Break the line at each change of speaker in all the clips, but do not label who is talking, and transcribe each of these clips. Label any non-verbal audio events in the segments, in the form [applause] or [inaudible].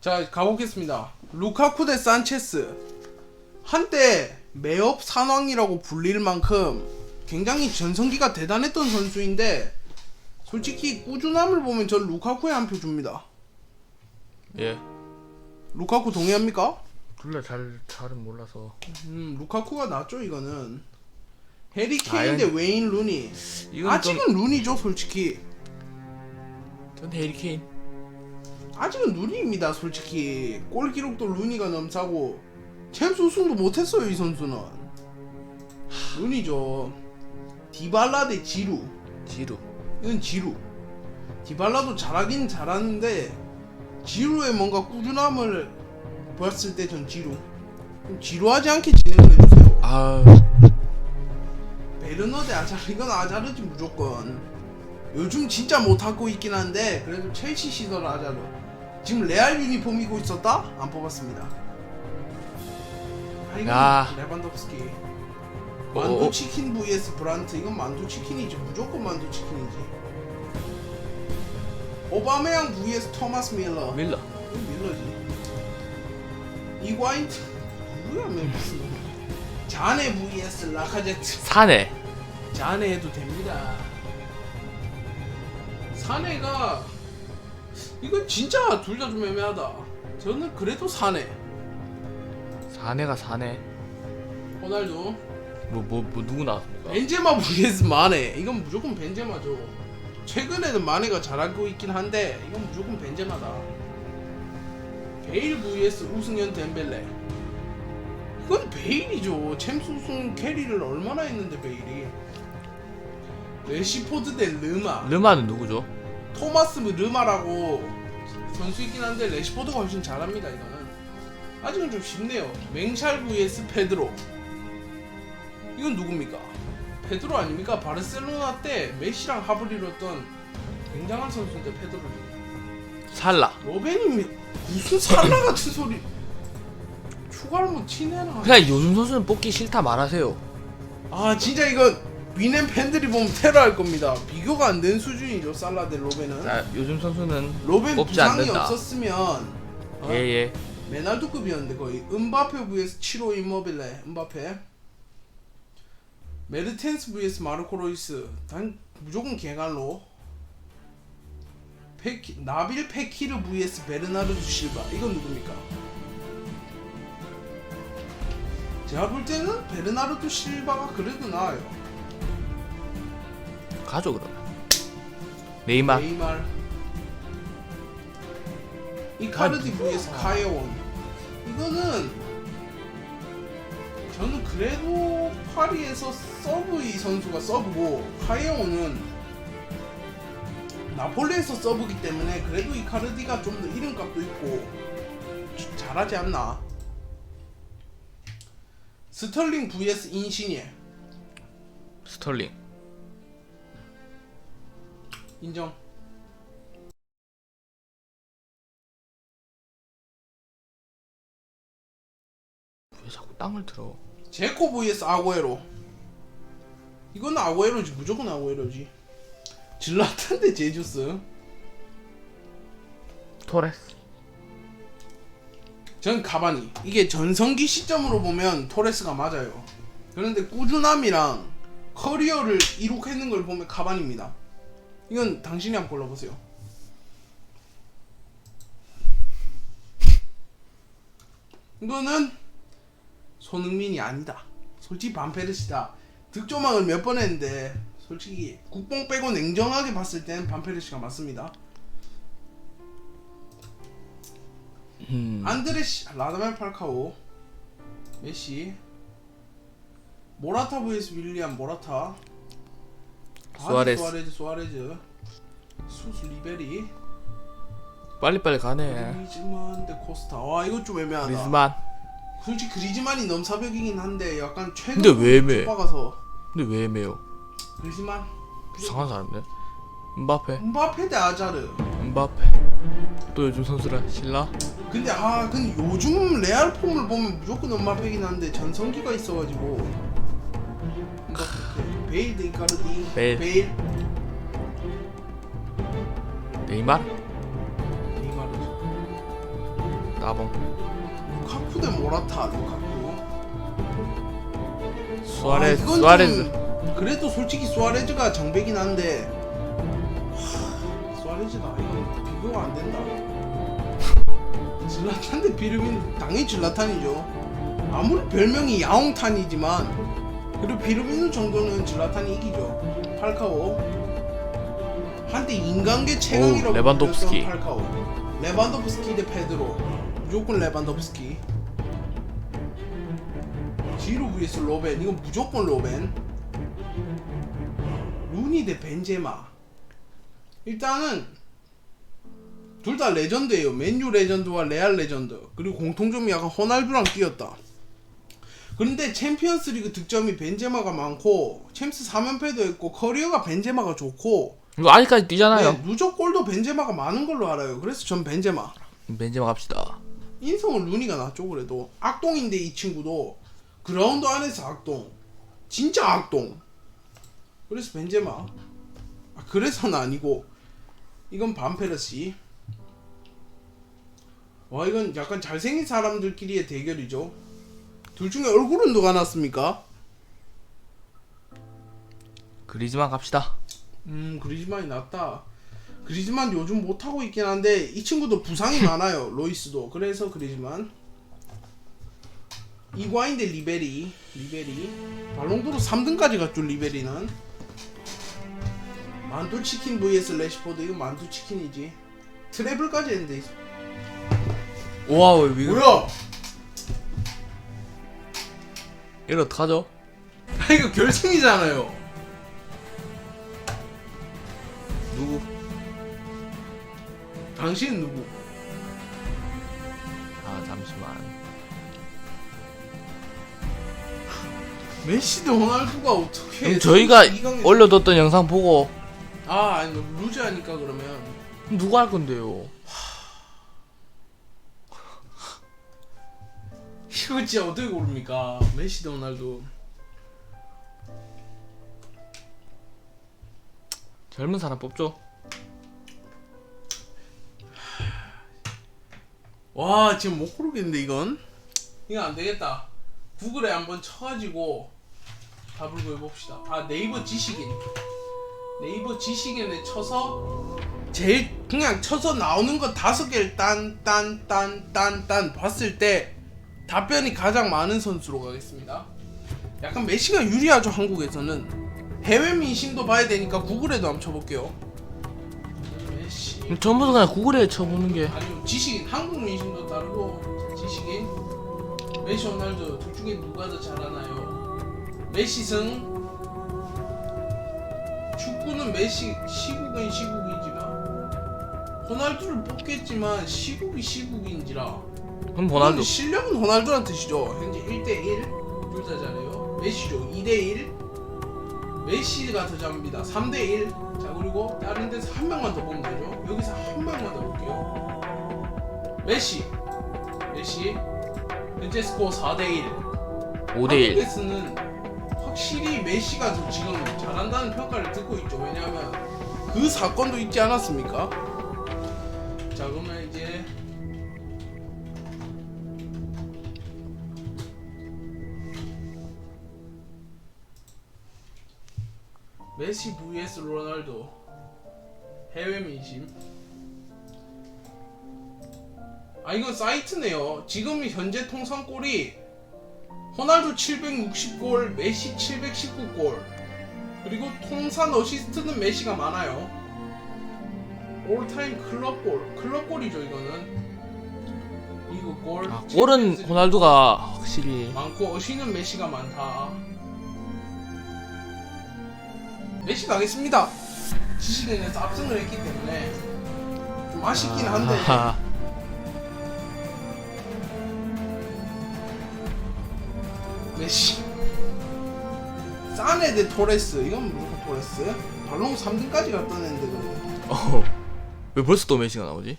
자 가보겠습니다. 루카쿠 대 산체스 한때 매업 산왕이라고 불릴 만큼 굉장히 전성기가 대단했던 선수인데 솔직히 꾸준함을 보면 전 루카쿠에 한 표 줍니다.
예.
루카쿠 동의합니까?
둘 다 잘 잘은 몰라서.
음 루카쿠가 낫죠 이거는. 해리 케인 대
아연-
웨인 루니.
이건
아직은 루니죠 솔직히.
전 해리 케인.
아직은 루니입니다 솔직히. 골 기록도 루니가 넘사고 챔스 우승도 못했어요 이 선수는. 루니죠. 디발라 대 지루.
지루.
이건 지루. 디발라도 잘하긴 잘하는데 지루의 뭔가 꾸준함을 보였을 때 전 지루. 좀 지루하지 않게 진행을 해주세요.
아
베르너 대 아자르 이건 아자르지 무조건. 요즘 진짜 못하고 있긴 한데 그래도 첼시 시절 아자르 지금 레알 유니폼 입고 있었다? 안 뽑았습니다 아 이건
야. 어,
만두
어.
치킨 vs 브란트 이건 만두 치킨이지 무조건 만두 치킨이지 오바메양 vs 토마스 밀러
밀러.
이건 밀러지 이과인 누구야 멤버스 자네 vs 라카제트
사내.
자네 해도 됩니다. 사내가 이건 진짜 둘 다 좀 애매하다. 저는 그래도 사내.
사내가 사내.
호날두.
뭐 뭐 뭐 누구 나왔습니까?
벤제마 vs 마네. 이건 무조건 벤제마죠. 최근에는 마네가 잘하고 있긴 한데 이건 무조건 벤제마다. 베일 vs 우승현 덴벨레. 이건 베일이죠. 챔스 우승 캐리를 얼마나 했는데 베일이. 레시포드 대 르마.
르마는 누구죠?
토마스 르마라고 선수 있긴 한데 레시포드가 훨씬 잘합니다 이거는 아직은 좀 쉽네요 맹샬 vs 페드로 이건 누굽니까? 페드로 아닙니까? 바르셀로나 때 메시랑 합을 이뤘던 굉장한 선수인데 페드로는
살라.
로벤이 무슨 살라 같은 소리 추가를 뭐 치내나
그냥 요즘 선수는 뽑기 싫다 말하세요.
아 진짜 이거 위넨 팬들이 보면 테러할 겁니다 비교가 안 된 수준이죠 살라 대 로벤은
자, 요즘 선수는
로벤
뽑지
부상이
않는다.
없었으면 어?
예 예.
메날도급이었는데 거의 음바페 vs 치로 이모빌레 음바페 메르텐스 vs 마르코 로이스 단 무조건 개갈로 페키, 나빌 페키르 vs 베르나르도 실바 이건 누굽니까? 제가 볼 때는 베르나르도 실바가 그래도 나아요
가죠 그러면. 네이마르.
네이말 이카르디 vs 카이온 이거는 저는 그래도 파리에서 서브 이 선수가 서브고 카이온은 나폴리에서 서브기 때문에 그래도 이카르디가 좀 더 이름값도 있고 좀 잘하지 않나 스털링 vs 인시니에
스털링.
인정.
왜 자꾸 땅을 들어?
제코 vs 아구에로. 이건 아구에로지. 무조건 아구에로지. 질라탄 대 제주스.
토레스.
전 가바니 이게 전성기 시점으로 보면 토레스가 맞아요. 그런데 꾸준함이랑 커리어를 이룩했는 걸 보면 가바니입니다 이건 당신이 한번 골라보세요. 이거는 손흥민이 아니다. 솔직히 반페르시다. 득점왕을 몇 번 했는데 솔직히 국뽕 빼고 냉정하게 봤을 때는 반페르시가 맞습니다.
음.
안드레시 라다멜 팔카오 메시 모라타 vs 윌리안 모라타
수아레스.
수아레즈 수아레즈 수수 리베리
빨리빨리 가네.
그리즈만 대 코스타 와 이거 좀 애매하다
그리즈만.
솔직히 그리즈만이 넘사벽이긴 한데 약간 최근
근데 왜 애매해?
박아서
근데 왜 애매요?
그리즈만
이상한 사람네. 음바페.
음바페 대 아자르
음바페. 또 요즘 선수라 신라.
근데 아 근데 요즘 레알 폼을 보면 무조건 음바페긴 한데 전성기가 있어가지고 베일 대 이카르디
베일.
베일
네이마르.
네이마르
따봉.
루카쿠 대 모라타 루카쿠
수아레즈
아, 이건
수아레즈.
좀 그래도 솔직히 수아레즈가 정배긴 한데. 하, 수아레즈다 이건 비교가 안 된다. 질라탄 대 비르민 당연히 질라탄이죠. 아무리 별명이 야옹탄이지만 그래도 비르민 정도는 질라탄이 이기죠. 팔카오. 한때 인간계 최강이라고
오, 레반도프스키.
팔카오. 레반도프스키 대 페드로. 무조건 레반도프스키. 지루 vs 로벤. 이건 무조건 로벤. 루니 대 벤제마. 일단은 둘 다 레전드예요. 맨유 레전드와 레알 레전드. 그리고 공통점이 약간 호날두랑 끼었다 그런데 챔피언스 리그 득점이 벤제마가 많고 챔스 3연패도 했고 커리어가 벤제마가 좋고.
이거 아직까지 뛰잖아요.
네, 누적 골도 벤제마가 많은 걸로 알아요. 그래서 전 벤제마.
벤제마 갑시다.
인성은 루니가 낫죠 그래도. 악동인데 이 친구도. 그라운드 안에서 악동. 진짜 악동. 그래서 벤제마. 아, 그래서는 아니고. 이건 반페르시. 와 이건 약간 잘생긴 사람들끼리의 대결이죠 둘 중에 얼굴은 누가 낫습니까?
그리즈만 갑시다.
음 그리즈만이 낫다. 그리즈만 요즘 못 하고 있긴 한데 이 친구도 부상이 [laughs] 많아요 로이스도. 그래서 그리즈만. 이과인 대 리베리 리베리. 발롱도르 3등까지 갔죠 리베리는. 만두치킨 vs 레시포드 이거 만두치킨이지. 트래블까지 했는데.
왜 이거.
뭐야
이거 어떡하죠?
아 이거 결승이잖아요
누구?
당신은 누구?
아 잠시만 [laughs]
메시 대 호날두가 어떻게
그럼 저희가
이강인-
올려뒀던 영상 보고
아 아니 루즈하니까 그러면
누구 할 건데요?
이거 진짜 어떻게 고릅니까? 메시 대 호날두.
젊은 사람 뽑죠
와 지금 못 고르겠는데 이건. 이거 안 되겠다. 구글에 한번 쳐가지고 답을 구해봅시다. 아 네이버 지식인. 네이버 지식인에 쳐서 제일 그냥 쳐서 나오는 거 다섯 개를 딴 딴 딴 딴 딴 봤을 때 답변이 가장 많은 선수로 가겠습니다. 약간 메시가 유리하죠 한국에서는. 해외 민심도 봐야 되니까 구글에도 한번 쳐볼게요. 메시.
그럼 전부 다 그냥 구글에 쳐보는 게
아니요 지식인 한국 민심도 다르고 지식인 메시 호날두 둘 중에 누가 더 잘하나요? 메시 승 축구는 메시 시국은 시국이지만 호날두를 뽑겠지만 시국이 시국인지라
그럼 호날두.
실력은 호날두란 뜻이죠. 현재 1대 1 둘 다 잘해요. 메시죠. 2대 1 메시가 더 잘합니다. 3대 1 자 그리고 다른 데서 한 명만 더 보면 되죠. 여기서 한 명만 더 볼게요. 메시. 메시. 현재 스코어 4대 1
5대 1
한국에서는 확실히 메시가 더 지금 잘한다는 평가를 듣고 있죠. 왜냐하면 그 사건도 있지 않았습니까? 자 그러면 이제 메시 vs 로날도 해외 민심. 아 이건 사이트네요. 지금 현재 통산골이 호날두 760골 메시 719골. 그리고 통산 어시스트는 메시가 많아요. 올타임 클럽골 클럽골이죠 이거는. 이거 골
아, 골은 호날두가 확실히
많고 어시는 메시가 많다. 메시 가겠습니다. 지식인에서 압승을 했기 때문에 좀 아쉽긴 한데
아하하.
메시. 사네 대 토레스 이건 무조건 토레스. 발롱 3등까지 갔던 애인데 그럼.
어. 왜 벌써 또 메시가 나오지?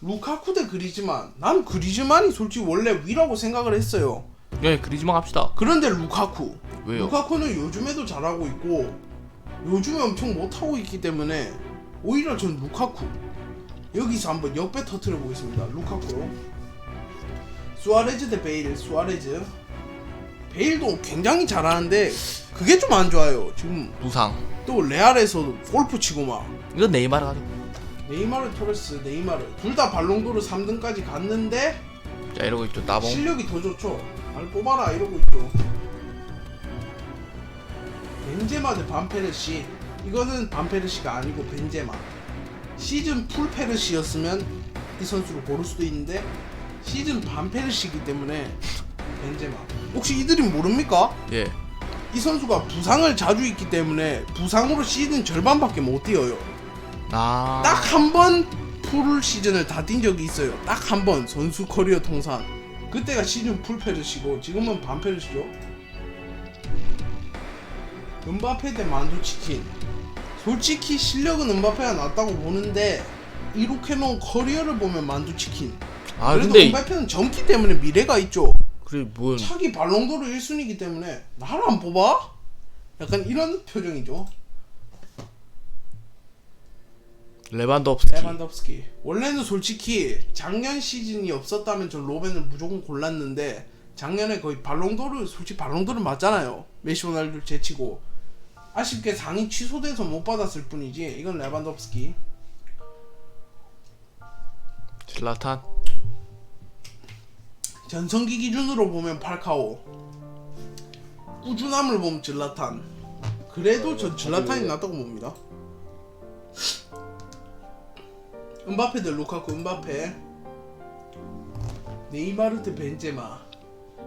루카쿠 대 그리즈만. 난 그리즈만이 솔직히 원래 위라고 생각을 했어요.
네 그리즈만 갑시다
그런데 루카쿠.
왜요?
루카쿠는 요즘에도 잘하고 있고 요즘에 엄청 못하고 있기 때문에 오히려 전 루카쿠. 여기서 한번 역배 터트려 보겠습니다. 루카쿠로 수아레즈 대 베일 수아레즈. 베일도 굉장히 잘하는데 그게 좀 안 좋아요. 지금
부상.
또 레알에서도 골프 치고 막.
이건 네이마르 가지고.
네이마르 토레스 네이마르. 둘 다 발롱도르 3등까지 갔는데
자 이러고 있죠. 따봉.
실력이 더 좋죠. 잘 뽑아라 이러고 있죠 벤제마 대 반페르시 이거는 반페르시가 아니고 벤제마 시즌 풀 페르시였으면 이 선수를 고를 수도 있는데 시즌 반페르시이기 때문에 벤제마 혹시 이들이 모릅니까?
예.
이 선수가 부상을 자주 있기 때문에 부상으로 시즌 절반밖에 못 뛰어요
아.
딱 한 번 풀 시즌을 다 뛴 적이 있어요. 딱 한 번 선수 커리어 통산. 그때가 시즌 풀 페르시고 지금은 반 페르시죠. 은바페 대 만두치킨. 솔직히 실력은 은바페가 낫다고 보는데 이렇게 놓은 커리어를 보면 만두치킨.
아
그래도
근데
은바페는 젊기 때문에 미래가 있죠.
그래 뭘
차기 발롱도르 1순위이기 때문에 나를 안 뽑아? 약간 이런 표정이죠.
레반도프스키.
레반덥스키 원래는 솔직히 작년 시즌이 없었다면 전 로벤을 무조건 골랐는데 작년에 거의 발롱도르 솔직히 발롱도르 맞잖아요 메시 호날두 제치고 아쉽게 상이 취소돼서 못 받았을 뿐이지. 이건 레반덥스키.
질라탄.
전성기 기준으로 보면 팔카오. 꾸준함을 보면 질라탄. 그래도 전 질라탄이 낫다고 봅니다. 은바페 대 루카쿠 은바페. 네이마르 대 벤제마.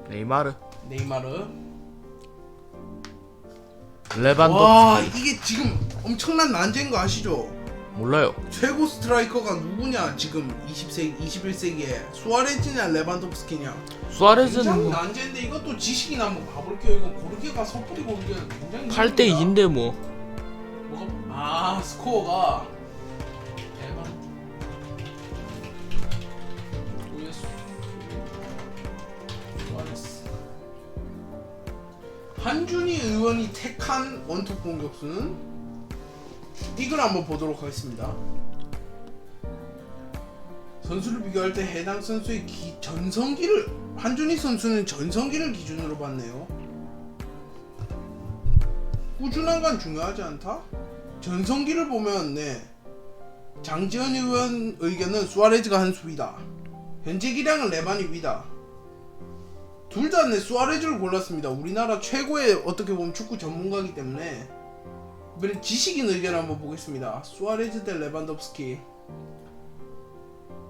네이마르.
네이마르
레반도.
와 이게 지금 엄청난 난제인 거 아시죠?
몰라요.
최고 스트라이커가 누구냐 지금 20세기 21세기에 수아레즈냐 레반도프스키냐 굉장히
수아레즈는
난제인데 이것도 지식이나 한번 봐볼게요 이거 고르게가 섣불리 고르기는 굉장히
8대
힘듭니다.
2인데 뭐.
뭐가 아 스코어가 한준희 의원이 택한 원톱 공격수는 이걸 한번 보도록 하겠습니다. 선수를 비교할 때 해당 선수의 기, 전성기를 한준희 선수는 전성기를 기준으로 봤네요. 꾸준한 건 중요하지 않다? 전성기를 보면 네 장지현 의원 의견은 수아레즈가 한 수위다. 현재 기량은 레반이 위다. 둘다네 수아레즈를 골랐습니다. 우리나라 최고의 어떻게 보면 축구 전문가이기 때문에 이번엔 지식인 의견 한번 보겠습니다. 수아레즈 대 레반덥스키.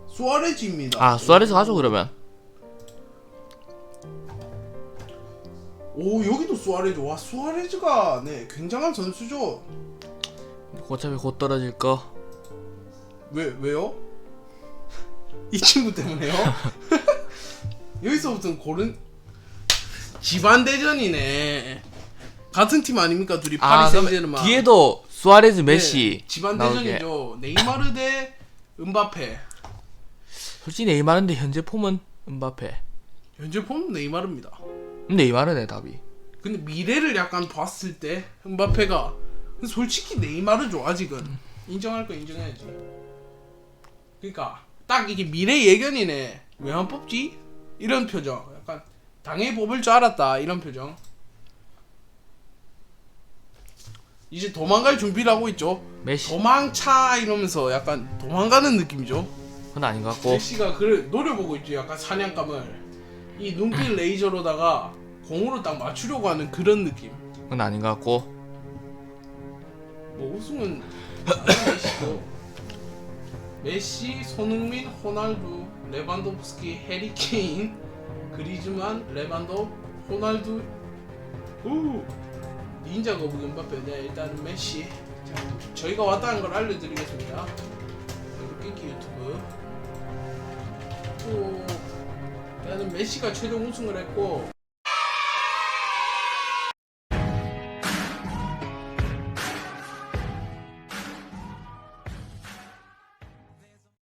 수아레즈입니다.
아 수아레즈 가죠 그러면.
오 여기도 수아레즈. 와 수아레즈가 네 굉장한 선수죠.
어차피 곧 떨어질 거.
왜 왜요? [laughs] 이 친구 때문에요? [laughs] [laughs] 여기서부터는 고른 집안 대전이네. 같은 팀 아닙니까 둘이
아
파리
그럼
생제르맹.
뒤에도 수아레즈 메시.
네, 집안
나오게.
대전이죠. 네이마르 대 은바페.
솔직히 네이마르인데 현재 폼은 은바페.
현재 폼 네이마르입니다.
음, 네이마르네 답이.
근데 미래를 약간 봤을 때 은바페가 근데 솔직히 네이마르죠 아직은 인정할 거 인정해야지. 그러니까 딱 이게 미래 예견이네. 왜 안 뽑지? 이런 표정. 약간 당연히 뽑을 줄 알았다 이런 표정. 이제 도망갈 준비를 하고 있죠.
메시.
도망차 이러면서 약간 도망가는 느낌이죠.
그건 아닌 것 같고.
메시가 그를 노려보고 있죠. 약간 사냥감을 이 눈빛 레이저로다가 공으로 딱 맞추려고 하는 그런 느낌.
그건 아닌 것 같고.
뭐 우승은 메시고 메시, 손흥민, 호날두, 레반도프스키, 해리 케인, 그리즈만, 레반도, 호날두, 우 닌자 거북이 은바페. 네 일단은 메시. 자, 저희가 왔다는 걸 알려드리겠습니다. 끼끼 유튜브. 또 일단은 메시가 최종 우승을 했고